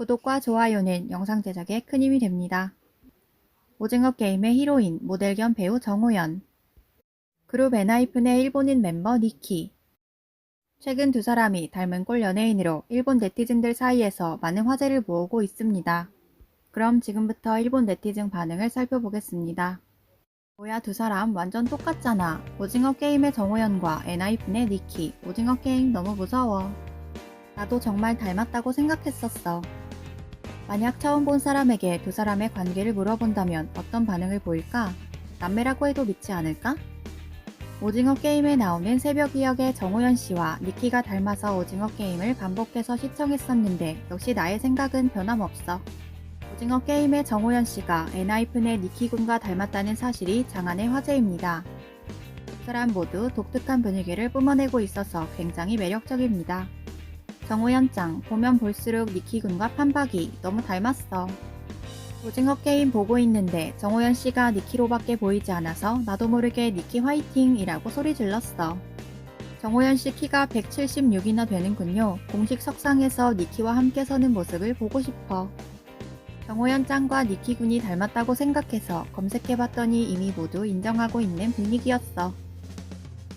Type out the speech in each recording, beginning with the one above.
구독과 좋아요는 영상 제작에 큰 힘이 됩니다. 오징어 게임의 히로인, 모델 겸 배우 정호연. 그룹 엔하이픈의 일본인 멤버 니키. 최근 두 사람이 닮은 꼴 연예인으로 일본 네티즌들 사이에서 많은 화제를 모으고 있습니다. 그럼 지금부터 일본 네티즌 반응을 살펴보겠습니다. 뭐야 두 사람 완전 똑같잖아. 오징어 게임의 정호연과 엔하이픈의 니키. 오징어 게임 너무 무서워. 나도 정말 닮았다고 생각했었어. 만약 처음 본 사람에게 두 사람의 관계를 물어본다면 어떤 반응을 보일까? 남매라고 해도 믿지 않을까? 오징어 게임에 나오는 새벽 이역의 정호연 씨와 니키가 닮아서 오징어 게임을 반복해서 시청했었는데 역시 나의 생각은 변함없어. 오징어 게임의 정호연 씨가 엔하이픈의 니키 군과 닮았다는 사실이 장안의 화제입니다. 두 사람 모두 독특한 분위기를 뿜어내고 있어서 굉장히 매력적입니다. 짱 보면 볼수록 니키 군과 판박이 너무 닮았어. 오징어 게임 보고 있는데 정호연 씨가 니키로밖에 보이지 않아서 나도 모르게 니키 화이팅이라고 소리 질렀어. 정호연 씨 키가 176이나 되는군요. 공식 석상에서 니키와 함께 서는 모습을 보고 싶어. 정호연 짱과 니키 군이 닮았다고 생각해서 검색해봤더니 이미 모두 인정하고 있는 분위기였어.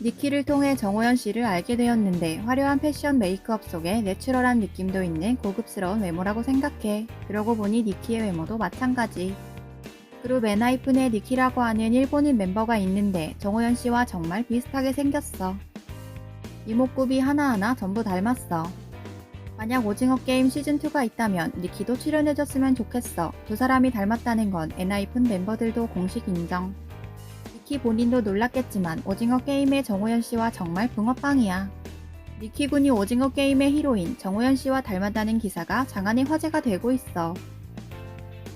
니키를 통해 정호연 씨를 알게 되었는데 화려한 패션 메이크업 속에 내추럴한 느낌도 있는 고급스러운 외모라고 생각해. 그러고 보니 니키의 외모도 마찬가지. 그룹 엔하이픈의 니키라고 하는 일본인 멤버가 있는데 정호연 씨와 정말 비슷하게 생겼어. 이목구비 하나하나 전부 닮았어. 만약 오징어 게임 시즌2가 있다면 니키도 출연해줬으면 좋겠어. 두 사람이 닮았다는 건 엔하이픈 멤버들도 공식 인정. 니키 본인도 놀랐겠지만 오징어 게임의 정호연 씨와 정말 붕어빵이야. 니키 군이 오징어 게임의 히로인 정호연 씨와 닮았다는 기사가 장안의 화제가 되고 있어.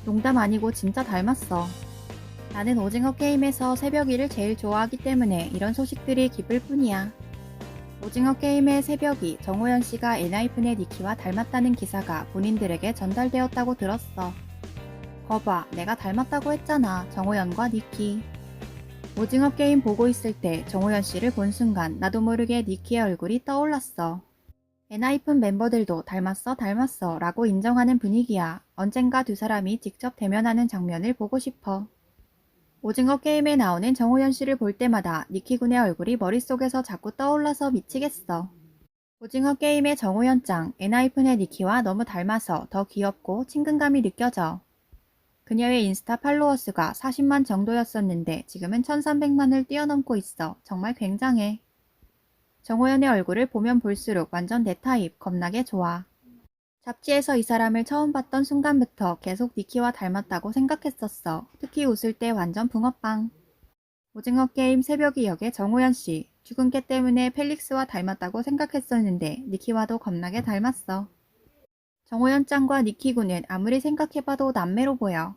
농담 아니고 진짜 닮았어. 나는 오징어 게임에서 새벽 일을 제일 좋아하기 때문에 이런 소식들이 기쁠 뿐이야. 오징어 게임의 새벽이 정호연 씨가 엔하이픈의 니키와 닮았다는 기사가 본인들에게 전달되었다고 들었어. 거봐, 내가 닮았다고 했잖아. 정호연과 니키. 오징어 게임 보고 있을 때 정호연 씨를 본 순간 나도 모르게 니키의 얼굴이 떠올랐어. 엔하이픈 멤버들도 닮았어, 닮았어 라고 인정하는 분위기야. 언젠가 두 사람이 직접 대면하는 장면을 보고 싶어. 오징어 게임에 나오는 정호연 씨를 볼 때마다 니키 군의 얼굴이 머릿속에서 자꾸 떠올라서 미치겠어. 오징어 게임의 정호연 짱, 엔하이픈의 니키와 너무 닮아서 더 귀엽고 친근감이 느껴져. 그녀의 인스타 팔로워 수가 40만 정도였었는데 지금은 1300만을 뛰어넘고 있어. 정말 굉장해. 정호연의 얼굴을 보면 볼수록 완전 내 타입, 겁나게 좋아. 잡지에서 이 사람을 처음 봤던 순간부터 계속 니키와 닮았다고 생각했었어. 특히 웃을 때 완전 붕어빵. 오징어 게임 새벽이 역의 정호연 씨. 죽은 개 때문에 펠릭스와 닮았다고 생각했었는데 니키와도 겁나게 닮았어. 정호연 짱과 니키 군은 아무리 생각해봐도 남매로 보여.